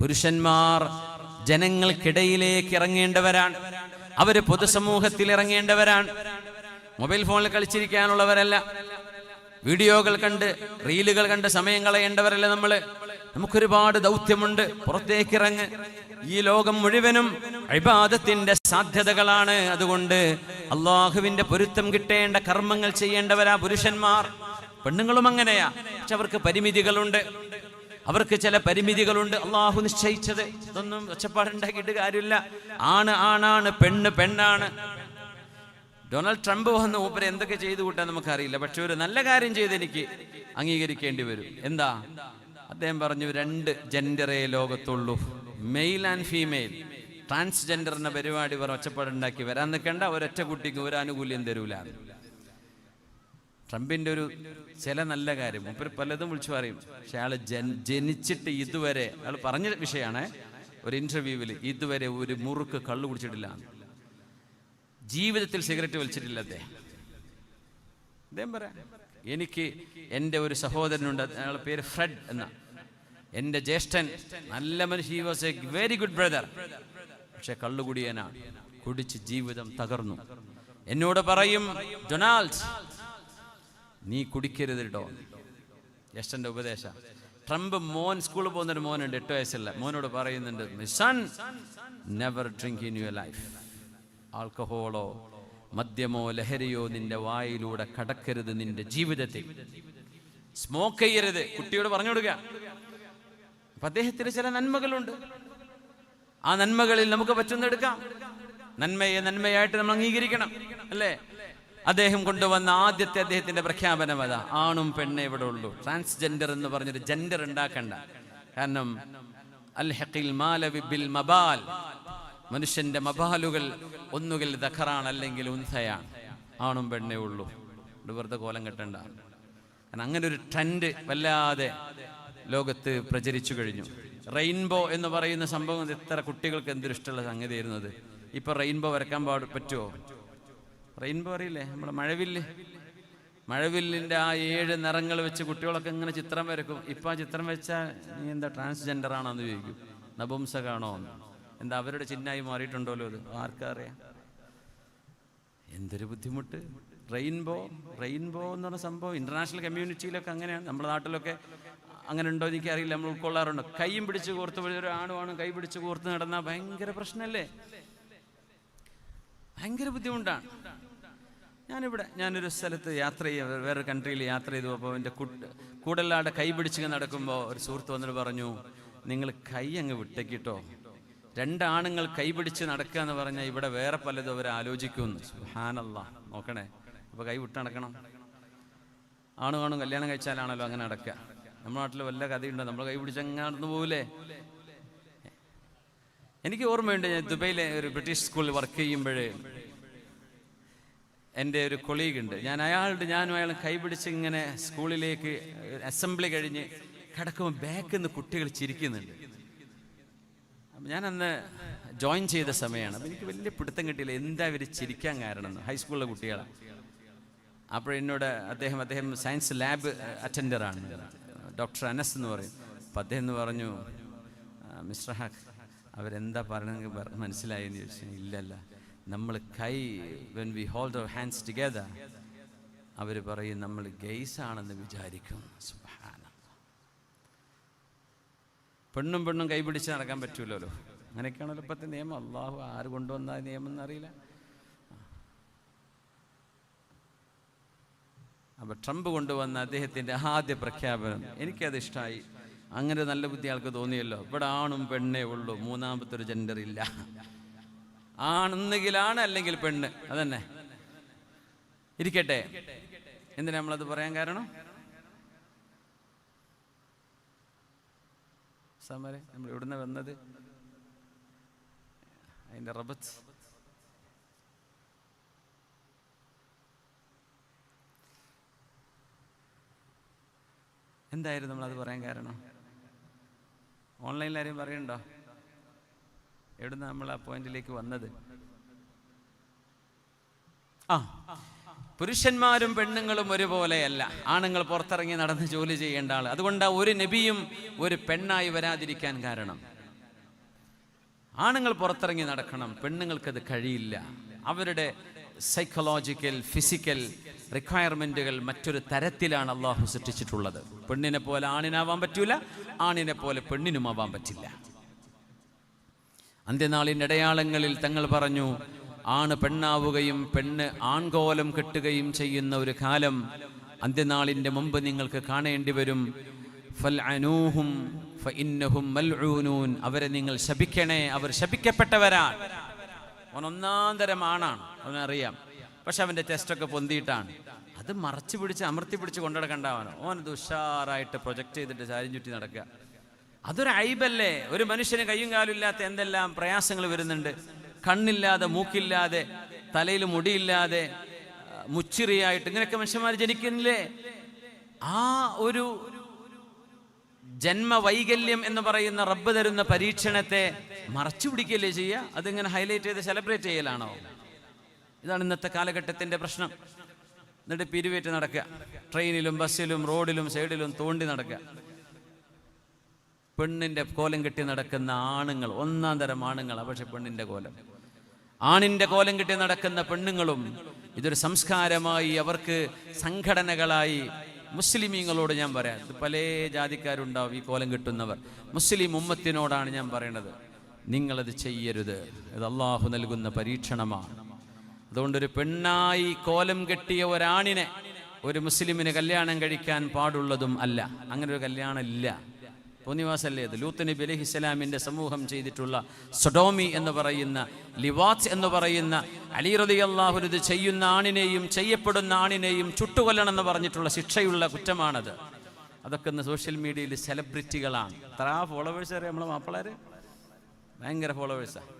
പുരുഷന്മാർ ജനങ്ങൾക്കിടയിലേക്ക് ഇറങ്ങേണ്ടവരാണ്. അവർ പൊതുസമൂഹത്തിൽ ഇറങ്ങേണ്ടവരാണ് മൊബൈൽ ഫോണിൽ കളിച്ചിരിക്കാനുള്ളവരല്ല. വീഡിയോകൾ കണ്ട് റീലുകൾ കണ്ട് സമയം കളയേണ്ടവരല്ല നമ്മൾ. നമുക്കൊരുപാട് ദൗത്യമുണ്ട്. പുറത്തേക്ക് ഇറങ്ങ് ഈ ലോകം മുഴുവനും അഭിബാധത്തിന്റെ സാധ്യതകളാണ്. അതുകൊണ്ട് അള്ളാഹുവിന്റെ പൊരുത്തം കിട്ടേണ്ട കർമ്മങ്ങൾ ചെയ്യേണ്ടവരാ പുരുഷന്മാർ. പെണ്ണുങ്ങളും അങ്ങനെയാ. പക്ഷെ അവർക്ക് പരിമിതികളുണ്ട്. അവർക്ക് ചില പരിമിതികളുണ്ട്. അള്ളാഹു നിശ്ചയിച്ചത്. ഇതൊന്നും ഒച്ചപ്പാടുണ്ടാക്കിയിട്ട് കാര്യമില്ല. ആണ് ആണാണ് പെണ്ണ് പെണ്ണാണ്. ഡൊണാൾഡ് ട്രംപ് വന്ന് മൂപ്പര് എന്തൊക്കെ ചെയ്തു കൂട്ടാൻ നമുക്കറിയില്ല. പക്ഷെ ഒരു നല്ല കാര്യം ചെയ്ത് എനിക്ക് അംഗീകരിക്കേണ്ടി വരും. എന്താ? അദ്ദേഹം പറഞ്ഞു രണ്ട് ജെൻഡറേ ലോകത്തുള്ളൂ. Male and female. ട്രാൻസ്ജെൻഡർ എന്ന പരിപാടി ഇവർ ഒച്ചപ്പാടുണ്ടാക്കി വരാൻ നിൽക്കേണ്ട. ഒരൊറ്റ കുട്ടിക്ക് ഒരു ആനുകൂല്യം തരൂല. ട്രംപിന്റെ ഒരു ചില നല്ല കാര്യം. മൂപ്പര് പലതും വിളിച്ചു പറയും. പക്ഷെ അയാൾ ജനിച്ചിട്ട് ഇതുവരെ അയാൾ പറഞ്ഞ വിഷയമാണ് ഒരു ഇന്റർവ്യൂവിൽ ഇതുവരെ ഒരു മുറുക്ക് കള്ളു കുടിച്ചിട്ടില്ല. ജീവിതത്തിൽ സിഗരറ്റ് വലിച്ചിട്ടില്ല അദ്ദേഹം. അദ്ദേഹം പറയാം എനിക്ക് എന്റെ ഒരു സഹോദരനുണ്ട് അയാളുടെ പേര് ഫ്രെഡ് എന്ന. എന്റെ ജ്യേഷ്ഠൻ നല്ല മനുഷ്യ was a very good brother പക്ഷെ കള്ളുകുടിയനാണ് കുടിച്ച് ജീവിതം തകർന്നു. എന്നോട് പറയും ഡൊണാൾഡ് നീ കുടിക്കരുത് കേട്ടോ ജ്യേഷ്ഠന്റെ ഉപദേശ. ട്രംപ് മോൻ സ്കൂളിൽ പോകുന്നൊരു മോനുണ്ട് എട്ട് വയസ്സുള്ള. മോനോട് പറയുന്നുണ്ട് son never drink in your life ആൽക്കഹോളോ മദ്യമോ ലഹരിയോ നിന്റെ വായിലൂടെ കടക്കരുത് നിന്റെ ജീവിതത്തിൽ. സ്മോക്ക് ചെയ്യരുത്. കുട്ടിയോട് പറഞ്ഞു കൊടുക്കുക. അപ്പൊ അദ്ദേഹത്തിന് ചില നന്മകളുണ്ട്. ആ നന്മകളിൽ നമുക്ക് പറ്റുന്നെടുക്കാം നന്മയെ നന്മയായിട്ട് നമ്മൾ അംഗീകരിക്കണം അല്ലേ? അദ്ദേഹം കൊണ്ടുവന്ന ആദ്യത്തെ അദ്ദേഹത്തിന്റെ പ്രഖ്യാപനം അതാ. ആണും പെണ്ണേ ഇവിടെ ഉള്ളൂ. ട്രാൻസ്ജെൻഡർ എന്ന് പറഞ്ഞൊരു ജെൻഡർ ഉണ്ടാക്കണ്ട. കാരണം അൽ മാലവി ബിൽ മബാൽ. മനുഷ്യന്റെ മബാലുകൾ ഒന്നുകിൽ ദഖറാണ് അല്ലെങ്കിൽ ഉൻസയാണ്. ആണും പെണ്ണേ ഉള്ളൂ. വെറുതെ കോലം കെട്ടണ്ട. കാരണം അങ്ങനെ ഒരു ട്രെൻഡ് വല്ലാതെ ലോകത്ത് പ്രചരിച്ചു കഴിഞ്ഞു. റെയിൻബോ എന്ന് പറയുന്ന സംഭവം എത്ര കുട്ടികൾക്ക് എന്തൊരു ഇഷ്ടമുള്ള സംഗതി ആയിരുന്നത് ഇപ്പൊ റെയിൻബോ വരക്കാൻ പാട് പറ്റുമോ റെയിൻബോ അറിയില്ലേ? നമ്മുടെ മഴവില്ല്. മഴവില്ലിന്റെ ആ ഏഴ് നിറങ്ങൾ വെച്ച് കുട്ടികളൊക്കെ ഇങ്ങനെ ചിത്രം വരക്കും. ഇപ്പൊ ആ ചിത്രം വെച്ചാൽ നീ എന്താ ട്രാൻസ്ജെൻഡർ ആണോ എന്ന് ചോദിക്കും. നപുംസകാണോ എന്താ അവരുടെ ചിഹ്നമായി മാറിയിട്ടുണ്ടല്ലോ അത്? ആർക്കറിയാം എന്തൊരു ബുദ്ധിമുട്ട്. റെയിൻബോ റെയിൻബോ എന്ന് പറഞ്ഞ സംഭവം ഇന്റർനാഷണൽ കമ്മ്യൂണിറ്റിയിലൊക്കെ അങ്ങനെയാണ്. നമ്മുടെ നാട്ടിലൊക്കെ അങ്ങനെ ഉണ്ടോ എനിക്ക് അറിയില്ല നമ്മൾ ഉൾക്കൊള്ളാറുണ്ട്. കൈയും പിടിച്ച് കോർത്ത് ഒരു ആണുമാണ് കൈ പിടിച്ച് കോർത്ത് നടന്നാൽ ഭയങ്കര പ്രശ്നമല്ലേ ഭയങ്കര ബുദ്ധിമുട്ടാണ്. ഞാനിവിടെ ഞാനൊരു സ്ഥലത്ത് യാത്ര ചെയ്യ വേറെ കൺട്രിയിൽ യാത്ര ചെയ്തു. അപ്പോൾ എന്റെ കൂടെല്ലാടെ കൈ പിടിച്ച് നടക്കുമ്പോൾ ഒരു സുഹൃത്ത് വന്നിട്ട് പറഞ്ഞു നിങ്ങൾ കൈ അങ്ങ് വിട്ടേക്കിട്ടോ. രണ്ടാണുങ്ങൾ കൈ പിടിച്ച് നടക്കുക എന്ന് പറഞ്ഞാൽ ഇവിടെ വേറെ പലതും അവർ ആലോചിക്കുമെന്ന്. സുഹാനല്ല നോക്കണേ. അപ്പോൾ കൈ വിട്ട് നടക്കണം. ആണും കല്യാണം കഴിച്ചാലാണല്ലോ അങ്ങനെ നടക്കുക നമ്മുടെ നാട്ടിൽ വല്ല കഥയുണ്ടോ? നമ്മൾ കൈ പിടിച്ച് അങ്ങ് നടന്നു പോകൂലേ എനിക്ക് ഓർമ്മയുണ്ട് ഞാൻ ദുബൈയിലെ ഒരു ബ്രിട്ടീഷ് സ്കൂളിൽ വർക്ക് ചെയ്യുമ്പോഴേ എന്റെ ഒരു കൊളീഗ് ഉണ്ട്. ഞാൻ അയാളുടെ ഞാനും അയാളും കൈപിടിച്ച് ഇങ്ങനെ സ്കൂളിലേക്ക് അസംബ്ലി കഴിഞ്ഞ് കിടക്കുമ്പോൾ ബാക്കിൽ നിന്ന് കുട്ടികൾ ചിരിക്കുന്നുണ്ട്. ഞാൻ അന്ന് ജോയിൻ ചെയ്ത സമയമാണ്. അപ്പം എനിക്ക് വലിയ പിടുത്തം കിട്ടിയില്ല. എന്താ ഇവർ ചിരിക്കാൻ കാരണം? ഹൈസ്കൂളിലെ കുട്ടികളാണ് അപ്പോൾ എന്നോട് അദ്ദേഹം അദ്ദേഹം സയൻസ് ലാബ് അറ്റൻഡറാണ് ഡോക്ടർ അനസ് എന്ന് പറയും. അപ്പം അദ്ദേഹം എന്ന് പറഞ്ഞു മിസ്റ്റർ ഹാക്ക് അവരെന്താ പറയണമെങ്കിൽ മനസ്സിലായി എന്ന് ചോദിച്ചു. ഇല്ലല്ല. നമ്മൾ കൈ when we hold our hands together അവർ പറയും നമ്മൾ ഗെയ്സ് ആണെന്ന് വിചാരിക്കും. സുഹാന പെണ്ണും പെണ്ണും കൈപിടിച്ച് നടക്കാൻ പറ്റൂലല്ലോ. അങ്ങനെയൊക്കെയാണല്ലോ ഇപ്പോഴത്തെ നിയമം. അള്ളാഹു ആര് കൊണ്ടുവന്ന നിയമം എന്നറിയില്ല അപ്പൊ ട്രംപ് കൊണ്ടുവന്ന അദ്ദേഹത്തിന്റെ ആദ്യ പ്രഖ്യാപനം എനിക്കത് ഇഷ്ടമായി അങ്ങനെ നല്ല ബുദ്ധി ആൾക്ക് തോന്നിയല്ലോ. ഇവിടെ ആണും പെണ്ണേ ഉള്ളൂ. മൂന്നാമത്തെ ഒരു ജെൻഡർ ഇല്ല. ആണെന്നെങ്കിലാണ് അല്ലെങ്കിൽ പെണ്ണ്. അതന്നെ. ഇരിക്കട്ടെ. എന്തിനാ നമ്മളത് പറയാൻ കാരണം? സമരെ. നമ്മൾ ഇവിടുന്ന് വന്നത്? അതിന്റെ റബത്ത്. എന്തായിരുന്നു നമ്മളത് പറയാൻ കാരണം? ഓൺലൈനിൽ ആരെയും പറയണ്ടോ എവിടുന്ന് നമ്മൾ ആ പോയിന്റിലേക്ക് വന്നത്? ആ പുരുഷന്മാരും പെണ്ണുങ്ങളും ഒരുപോലെയല്ല. ആണുങ്ങൾ പുറത്തിറങ്ങി നടന്ന് ജോലി ചെയ്യേണ്ട ആൾ അതുകൊണ്ട് ഒരു നബിയും ഒരു പെണ്ണായി വരാതിരിക്കാൻ കാരണം ആണുങ്ങൾ പുറത്തിറങ്ങി നടക്കണം പെണ്ണുങ്ങൾക്കത് കഴിയില്ല. അവരുടെ സൈക്കോളജിക്കൽ ഫിസിക്കൽ റിക്വയർമെന്റുകൾ മറ്റൊരു തരത്തിലാണ് അള്ളാഹു സൃഷ്ടിച്ചിട്ടുള്ളത്. പെണ്ണിനെ പോലെ ആണിനാവാൻ പറ്റൂല ആണിനെ പോലെ പെണ്ണിനും ആവാൻ പറ്റില്ല. അന്ത്യനാളിന്റെ അടയാളങ്ങളിൽ തങ്ങൾ പറഞ്ഞു ആണ് പെണ്ണാവുകയും പെണ്ണ് ആൺകോലം കെട്ടുകയും ചെയ്യുന്ന ഒരു കാലം. അന്ത്യനാളിന്റെ മുമ്പ് നിങ്ങൾക്ക് കാണേണ്ടി വരും. ഫഇന്നഹും മൽഊനൂൻ. അവരെ നിങ്ങൾ ശപിക്കണേ അവർ ശപിക്കപ്പെട്ടവരാണ്. അവൻ ആണാണ് അവനറിയാം. പക്ഷെ അവന്റെ ടെസ്റ്റൊക്കെ പൊന്തിയിട്ടാണ്. അത് മറച്ചു പിടിച്ച് അമർത്തി പിടിച്ച് കൊണ്ടുനടക്കണ്ടാവാനോ ഓൻ ഉഷാറായിട്ട് പ്രൊജക്റ്റ് ചെയ്തിട്ട് ചാരിയും നടക്കുക. അതൊരു ഐബല്ലേ ഒരു മനുഷ്യന് കയ്യും കാലും ഇല്ലാത്ത എന്തെല്ലാം പ്രയാസങ്ങൾ വരുന്നുണ്ട്. കണ്ണില്ലാതെ മൂക്കില്ലാതെ തലയിൽ മുടിയില്ലാതെ മുച്ചിറിയായിട്ട് ഇങ്ങനെയൊക്കെ മനുഷ്യന്മാർ ജനിക്കുന്നില്ലേ? ആ ഒരു ജന്മവൈകല്യം എന്ന് പറയുന്ന റബ്ബ് തരുന്ന പരീക്ഷണത്തെ മറച്ചു പിടിക്കുകയല്ലേ ചെയ്യുക? അതിങ്ങനെ ഹൈലൈറ്റ് ചെയ്ത് സെലിബ്രേറ്റ് ചെയ്യലാണോ? ഇതാണ് ഇന്നത്തെ കാലഘട്ടത്തിന്റെ പ്രശ്നം. എന്നിട്ട് പിരിവേറ്റ് നടക്കുക. ട്രെയിനിലും ബസ്സിലും റോഡിലും സൈഡിലും തോണ്ടി നടക്കുക. പെണ്ണിന്റെ കോലം കെട്ടി നടക്കുന്ന ആണുങ്ങൾ ഒന്നാം തരം ആണുങ്ങളാണ് പക്ഷെ പെണ്ണിന്റെ കോലം. ആണിന്റെ കോലം കെട്ടി നടക്കുന്ന പെണ്ണുങ്ങളും ഇതൊരു സംസ്കാരമായി അവർക്ക് സംഘടനകളായി മുസ്ലിമീങ്ങളോട് ഞാൻ പറയാം. പല ജാതിക്കാരുണ്ടാവും ഈ കോലം കെട്ടുന്നവർ. മുസ്ലിം ഉമ്മത്തിനോടാണ് ഞാൻ പറയണത്. നിങ്ങളത് ചെയ്യരുത്. ഇത് അള്ളാഹു നൽകുന്ന പരീക്ഷണമാണ്. അതുകൊണ്ടൊരു പെണ്ണായി കോലം കെട്ടിയ ഒരാണിനെ ഒരു മുസ്ലിമിന് കല്യാണം കഴിക്കാൻ പാടുള്ളതും അല്ല. അങ്ങനെ ഒരു കല്യാണം ഇല്ല. തോന്നിവാസല്ലേ ഇത് ലൂത്ത് നബി അലഹി ഇസ്ലാമിന്റെ സമൂഹം ചെയ്തിട്ടുള്ള സൊഡോമി എന്ന് പറയുന്ന ലിവാത്ത് എന്ന് പറയുന്ന അലി റലി അള്ളാഹു ഇത് ചെയ്യുന്ന ആണിനെയും ചെയ്യപ്പെടുന്ന ആണിനെയും ചുട്ടുകൊല്ലണം എന്ന് പറഞ്ഞിട്ടുള്ള ശിക്ഷയുള്ള കുറ്റമാണത്. അതൊക്കെ ഇന്ന് സോഷ്യൽ മീഡിയയിൽ സെലിബ്രിറ്റികളാണ്. എത്ര ഫോളോവേഴ്സ് അറിയാം നമ്മളെ മാപ്പിളാര്? ഭയങ്കര ഫോളോവേഴ്സാണ്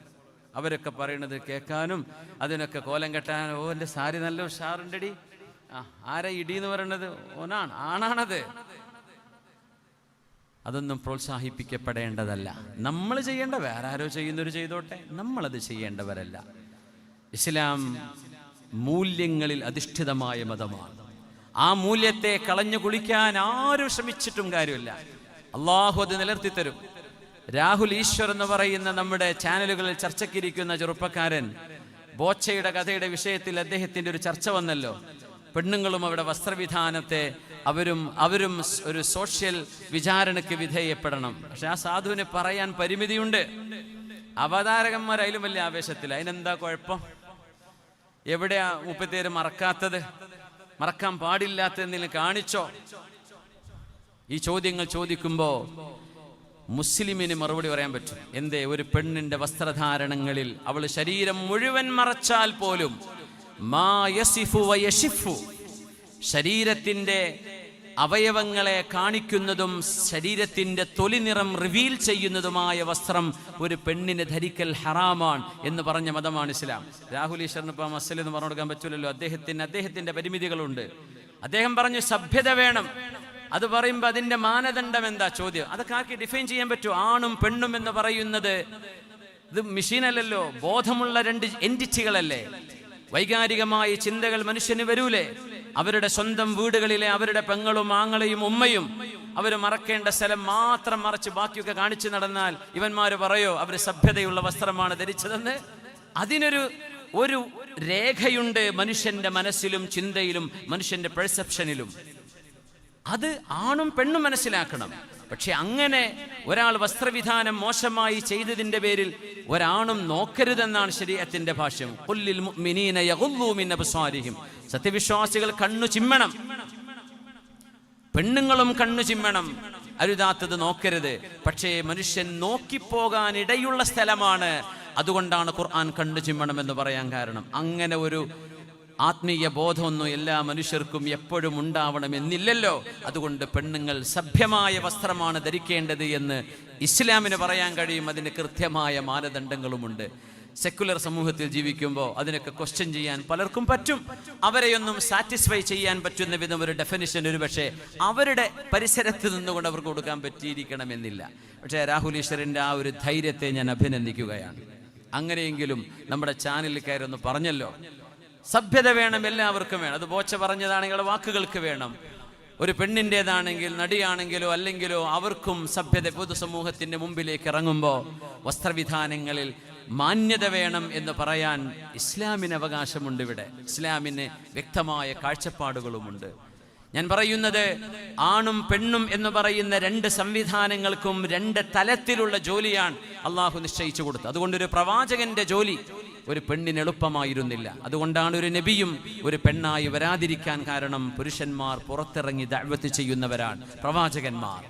അവരൊക്കെ പറയണത് കേൾക്കാനും അതിനൊക്കെ കോലം കെട്ടാനും ഓ എന്റെ സാരി നല്ല ഉഷാറുണ്ടടി. ആ ആരാ ഇടി എന്ന് പറയണത്? ഓനാണ് ആണാണത്. അതൊന്നും പ്രോത്സാഹിപ്പിക്കപ്പെടേണ്ടതല്ല. നമ്മൾ ചെയ്യേണ്ട വേറെ ആരോ ചെയ്യുന്നവർ ചെയ്തോട്ടെ. നമ്മളത് ചെയ്യേണ്ടവരല്ല. ഇസ്ലാം മൂല്യങ്ങളിൽ അധിഷ്ഠിതമായ മതമാണ്. ആ മൂല്യത്തെ കളഞ്ഞു കുളിക്കാൻ ആരും ശ്രമിച്ചിട്ടും കാര്യമില്ല. അള്ളാഹു അത് നിലർത്തി തരും രാഹുൽ ഈശ്വർ എന്ന് പറയുന്ന നമ്മുടെ ചാനലുകളിൽ ചർച്ചയ്ക്കിരിക്കുന്ന ചെറുപ്പക്കാരൻ ബോച്ചയുടെ കഥയുടെ വിഷയത്തിൽ അദ്ദേഹത്തിന്റെ ഒരു ചർച്ച വന്നല്ലോ. പെണ്ണുങ്ങളും അവരുടെ വസ്ത്രവിധാനത്തെ അവരും അവരും ഒരു സോഷ്യൽ വിചാരണയ്ക്ക് വിധേയപ്പെടണം. പക്ഷെ ആ സാധുവിന് പറയാൻ പരിമിതിയുണ്ട്. അവതാരകന്മാർ അതിലും വലിയ ആവേശത്തിൽ അതിനെന്താ കുഴപ്പം? എവിടെയാ മുപ്പത്തേര് മറക്കാത്തത്? മറക്കാൻ പാടില്ലാത്ത എന്തെങ്കിലും കാണിച്ചോ? ഈ ചോദ്യങ്ങൾ ചോദിക്കുമ്പോൾ മുസ്ലിമിന് മറുപടി പറയാൻ പറ്റും. എന്തേ ഒരു പെണ്ണിന്റെ വസ്ത്രധാരണങ്ങളിൽ അവൾ ശരീരം മുഴുവൻ മറച്ചാൽ പോലും മാ യസിഫു വയഷിഫു ശരീരത്തിന്റെ അവയവങ്ങളെ കാണിക്കുന്നതും ശരീരത്തിന്റെ തൊലി നിറം റിവീൽ ചെയ്യുന്നതുമായ വസ്ത്രം ഒരു പെണ്ണിന് ധരിക്കൽ ഹറാമാണ് എന്ന് പറഞ്ഞ മതമാണ് ഇസ്ലാം. രാഹുൽ ഈശ്വറിന് ഇപ്പം മസൽ എന്ന് പറഞ്ഞു കൊടുക്കാൻ പറ്റില്ലല്ലോ അദ്ദേഹത്തിന് അദ്ദേഹത്തിന്റെ പരിമിതികളുണ്ട്. അദ്ദേഹം പറഞ്ഞു സഭ്യത വേണം. അത് പറയുമ്പോൾ അതിന്റെ മാനദണ്ഡം എന്താ ചോദ്യം? അതൊക്കെ ആക്കി ഡിഫൈൻ ചെയ്യാൻ പറ്റുമോ ആണും പെണ്ണും എന്ന് പറയുന്നത് ഇത് മെഷീനല്ലല്ലോ ബോധമുള്ള രണ്ട് എന്റിറ്റികളല്ലേ വൈകാരികമായ ചിന്തകൾ മനുഷ്യന് വരൂലേ? അവരുടെ സ്വന്തം വീടുകളിലെ അവരുടെ പെങ്ങളും ആങ്ങളെയും ഉമ്മയും അവർ മറക്കേണ്ട സ്ഥലം മാത്രം മറച്ച് ബാക്കിയൊക്കെ കാണിച്ചു നടന്നാൽ ഇവന്മാര് പറയോ അവർ സഭ്യതയുള്ള വസ്ത്രമാണ് ധരിച്ചതെന്ന്? അതിനൊരു ഒരു രേഖയുണ്ട് മനുഷ്യന്റെ മനസ്സിലും ചിന്തയിലും മനുഷ്യന്റെ പെർസെപ്ഷനിലും അത് ആണും പെണ്ണും മനസ്സിലാക്കണം. പക്ഷെ അങ്ങനെ ഒരാൾ വസ്ത്രവിധാനം മോശമായി ചെയ്തതിന്റെ പേരിൽ ഒരാണും നോക്കരുതെന്നാണ് ശരീരത്തിന്റെ ഭാഷ്യം. സത്യവിശ്വാസികൾ കണ്ണു ചിമ്മണം. പെണ്ണുങ്ങളും കണ്ണു ചിമ്മണം. അരുതാത്തത് നോക്കരുത്. പക്ഷേ മനുഷ്യൻ നോക്കിപ്പോകാൻ ഇടയുള്ള സ്ഥലമാണ്. അതുകൊണ്ടാണ് ഖുർആൻ കണ്ണു ചിമ്മണം എന്ന് പറയാൻ കാരണം. അങ്ങനെ ഒരു ആത്മീയ ബോധമൊന്നും എല്ലാ മനുഷ്യർക്കും എപ്പോഴും ഉണ്ടാവണമെന്നില്ലല്ലോ. അതുകൊണ്ട് പെണ്ണുങ്ങൾ സഭ്യമായ വസ്ത്രമാണ് ധരിക്കേണ്ടത് എന്ന് ഇസ്ലാമിന് പറയാൻ കഴിയും. അതിന് കൃത്യമായ മാനദണ്ഡങ്ങളുമുണ്ട്. സെക്യുലർ സമൂഹത്തിൽ ജീവിക്കുമ്പോൾ അതിനൊക്കെ ക്വസ്റ്റ്യൻ ചെയ്യാൻ പലർക്കും പറ്റും. അവരെയൊന്നും സാറ്റിസ്ഫൈ ചെയ്യാൻ പറ്റുന്ന വിധം ഒരു ഡെഫിനിഷൻ ഒരു പക്ഷേ അവരുടെ പരിസരത്ത് നിന്നുകൊണ്ട് അവർക്ക് കൊടുക്കാൻ പറ്റിയിരിക്കണമെന്നില്ല. പക്ഷേ രാഹുൽ ഈശ്വരന്റെ ആ ഒരു ധൈര്യത്തെ ഞാൻ അഭിനന്ദിക്കുകയാണ്. അങ്ങനെയെങ്കിലും നമ്മുടെ ചാനലിൽ കയറി ഒന്ന് പറഞ്ഞല്ലോ. സഭ്യത വേണം എല്ലാവർക്കും വേണം. അത് ബോച്ച പറഞ്ഞതാണ് നിങ്ങളുടെ വാക്കുകൾക്ക് വേണം. ഒരു പെണ്ണിന്റെതാണെങ്കിൽ നടിയാണെങ്കിലോ അല്ലെങ്കിലോ അവർക്കും സഭ്യത പൊതുസമൂഹത്തിന്റെ മുമ്പിലേക്ക് ഇറങ്ങുമ്പോൾ വസ്ത്രവിധാനങ്ങളിൽ മാന്യത വേണം എന്ന് പറയാൻ ഇസ്ലാമിന് അവകാശമുണ്ട് ഇവിടെ. ഇസ്ലാമിന് വ്യക്തമായ കാഴ്ചപ്പാടുകളുമുണ്ട്. ഞാൻ പറയുന്നത് ആണും പെണ്ണും എന്ന് പറയുന്ന രണ്ട് സംവിധാനങ്ങൾക്കും രണ്ട് തലത്തിലുള്ള ജോലിയാണ് അള്ളാഹു നിശ്ചയിച്ചു കൊടുത്തത്. അതുകൊണ്ട് ഒരു പ്രവാചകന്റെ ജോലി ഒരു പെണ്ണിന് എളുപ്പമായിരുന്നില്ല. അതുകൊണ്ടാണ് ഒരു നബിയും ഒരു പെണ്ണായി വരാതിരിക്കാൻ കാരണം പുരുഷന്മാർ പുറത്തിറങ്ങി ദഅവത്ത് ചെയ്യുന്നവരാണ് പ്രവാചകന്മാർ.